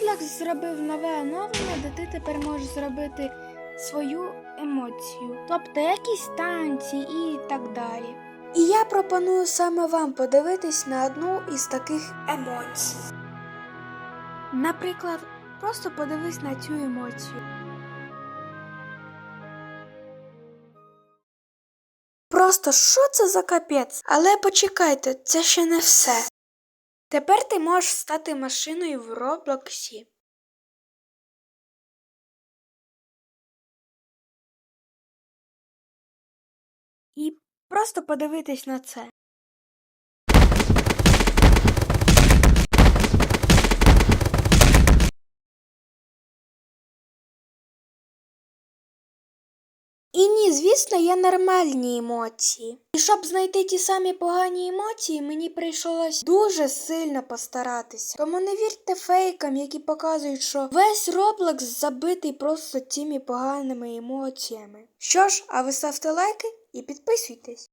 Roblox зробив нове оновлення, де ти тепер можеш зробити свою емоцію, тобто якісь танці і так далі. І я пропоную саме вам подивитись на одну із таких емоцій. Наприклад, просто подивись на цю емоцію. Просто що це за капець? Але почекайте, це ще не все. Тепер ти можеш стати машиною в Роблоксі. І просто подивитись на це. І ні, звісно, є нормальні емоції. І щоб знайти ті самі погані емоції, мені прийшлось дуже сильно постаратися. Тому не вірте фейкам, які показують, що весь Roblox забитий просто тими поганими емоціями. Що ж, а ви ставте лайки і підписуйтесь.